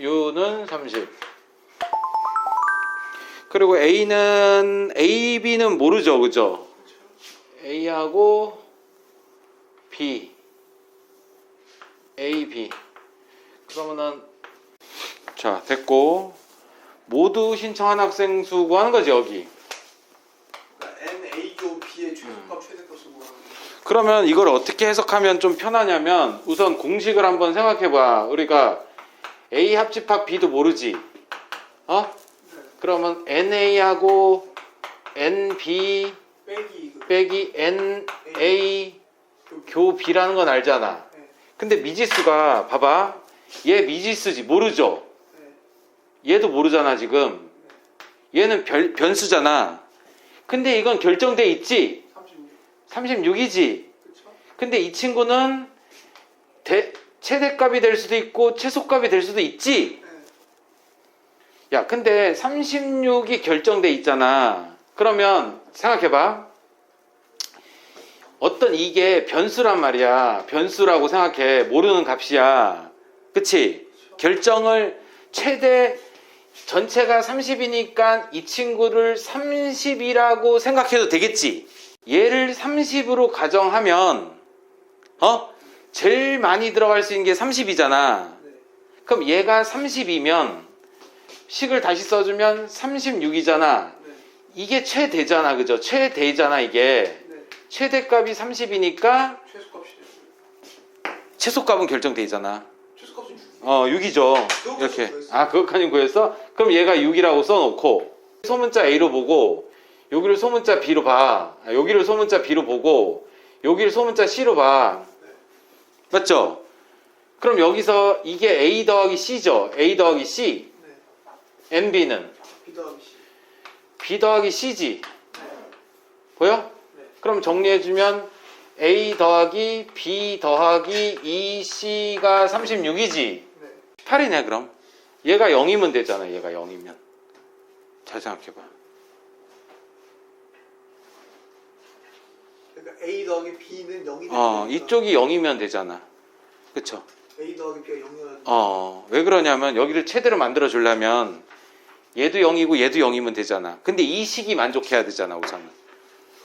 U는 30. 그리고 A는 A, B는 모르죠, 그죠? A하고 B, A, B. 그러면은 자 됐고 모두 신청한 학생 수 구하는 거지 여기. 그러니까 N A 교 B의 최소값 최대값을 구하는 거. 그러면 이걸 어떻게 해석하면 좀 편하냐면 우선 공식을 한번 생각해 봐. 우리가 A 합집합 B도 모르지. 어? 네. 그러면 NA하고 NB 빼기 그 빼기 NA 교 B라는 건 알잖아. 네. 근데 미지수가 봐봐. 얘 미지수지 모르죠. 네. 얘도 모르잖아 지금. 얘는 별, 변수잖아. 근데 이건 결정돼 있지. 36. 36이지. 그렇죠? 근데 이 친구는 대, 최대값이 될 수도 있고 최소값이 될 수도 있지. 네. 야, 근데 36이 결정돼 있잖아. 그러면 생각해봐. 어떤 이게 변수란 말이야. 변수라고 생각해. 모르는 값이야. 그치? 결정을 최대 전체가 30이니까 이 친구를 30이라고 생각해도 되겠지. 얘를 30으로 가정하면 어? 제일 많이 들어갈 수 있는 게 30이잖아. 네. 그럼 얘가 30이면 식을 다시 써주면 36이잖아. 네. 이게 최대잖아, 그죠? 최대잖아, 이게. 네. 최대값이 30이니까 최소값이 돼요. 최소값은 6. 어, 6이죠. 그거까지 이렇게. 아, 그것까지 구했어? 그럼 얘가 6이라고 써놓고 소문자 A로 보고 여기를 소문자 B로 봐. 아, 여기를 소문자 B로 보고 여기를 소문자 C로 봐. 맞죠? 그럼 여기서 이게 A 더하기 C죠. A 더하기 C. 네. MB는 B 더하기 C. B 더하기 C지. 네. 보여? 네. 그럼 정리해주면 A 더하기 B 더하기 2C가 36이지. 네. 8이네 그럼. 얘가 0이면 되잖아. 얘가 0이면. 잘 생각해봐. 그러니까 A 더하기 B는 0이 어, 이쪽이 0이면 되잖아. 그쵸? A 더하기 B가 0이어야 어, 왜 그러냐면 여기를 최대로 만들어 주려면 얘도 0이고 얘도 0이면 되잖아. 근데 이 식이 만족해야 되잖아, 우선은.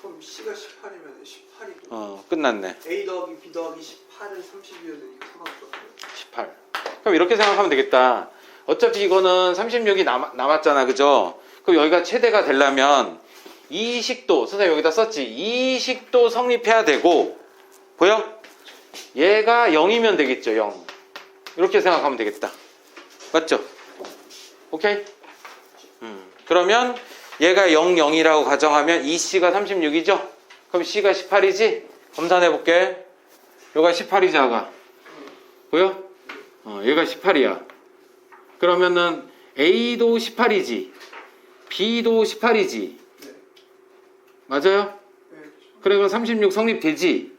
그럼 C가 18이면 18이 어, 끝났네. A 더하기 B 더하기 18은 30이어야 되니까 상관없잖아요. 18. 그럼 이렇게 생각하면 되겠다. 어차피 이거는 36이 남, 남았잖아. 그죠? 그럼 여기가 최대가 되려면 이 식도, 선생님 여기다 썼지. 이 식도 성립해야 되고, 보여? 얘가 0이면 되겠죠, 0. 이렇게 생각하면 되겠다. 맞죠? 오케이? 음. 그러면 얘가 0, 0이라고 가정하면 이 C가 36이죠? 그럼 C가 18이지? 검산해 볼게. 여기가 18이지, 아가. 보여? 어, 얘가 18이야. 그러면은 A도 18이지. B도 18이지. 네. 맞아요? 네. 그러면 36 성립되지.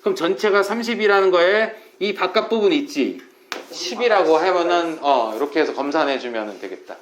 그럼 전체가 30이라는 거에 이 바깥 부분 있지. 10이라고 하면은 어, 이렇게 해서 검산해 주면 되겠다.